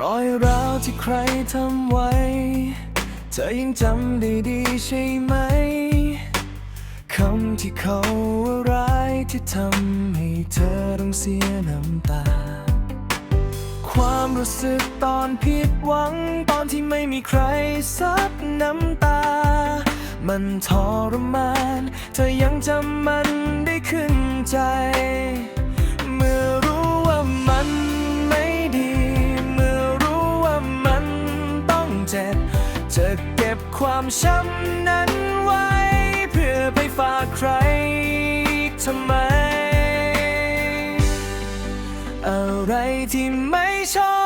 รอยร้าวที่ใครทำไว้ เธอยังจำได้ดีใช่ไหม คำที่เขาว่าร้ายที่ทำให้เธอต้องเสียน้ำตา ความรู้สึกตอนผิดหวัง ตอนที่ไม่มีใครซับน้ำตา มันทรมาน เธอยังจำมันได้ขึ้นใจ ความช้ำนั้นไว้ เพื่อไปฝากใครอีกทำไม อะไรที่ไม่ชอบ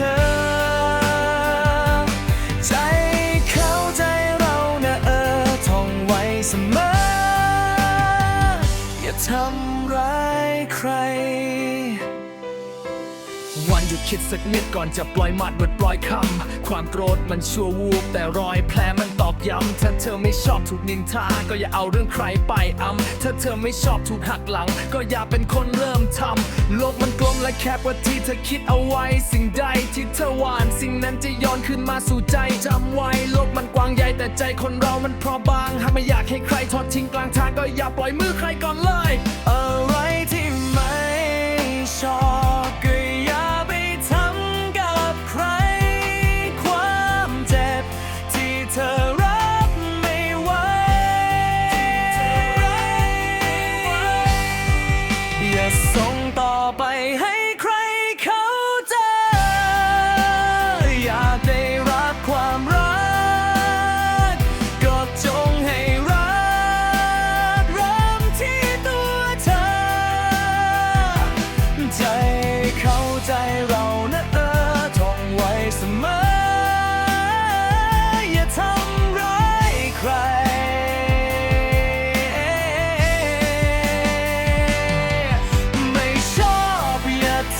เธอ ใจเขาใจเรานะเออท่องไว้เสมอ อย่าทำร้ายใคร วันหยุดคิดสักนิดก่อนจะปล่อยหมัดเวิดปล่อยคำ ความโกรธมันชั่ววูบแต่รอยแผลมันตอกย้ำ ถ้าเธอไม่ชอบถูกนินทา ก็อย่าเอาเรื่องใครไปอำถ้าเธอไม่ชอบถูกหักหลัง ก็อย่าเป็นคนเริ่มทำโลกมัน และแคบกว่าที่เธอคิดเอาไว้ สิ่งใดที่เธอหวาน สิ่งนั้นจะย้อนขึ้นมาสู่ใจจำไว้ โลกมันกว้างใหญ่แต่ใจคนเรามันเพราะบางหากไม่อยากให้ใครทอดทิ้งกลางทางก็อย่าปล่อยมือใครก่อนเลย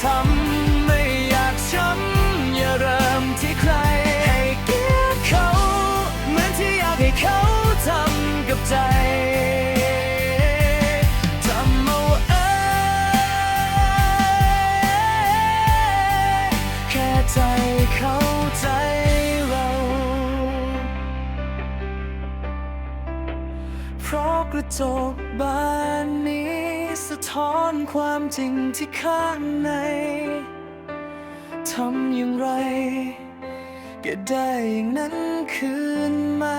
ทำไม่อยากช้ำอย่าเริ่มที่ใคร ให้เกียรติเขาเหมือนที่อยากให้เขาทำกับใจทำเอาเองแค่ใจเขาใจเรา เพราะกระจกบานนี้ สะท้อนความจริงที่ข้างในทำอย่างไร ก็ได้อย่างนั้นคืนมา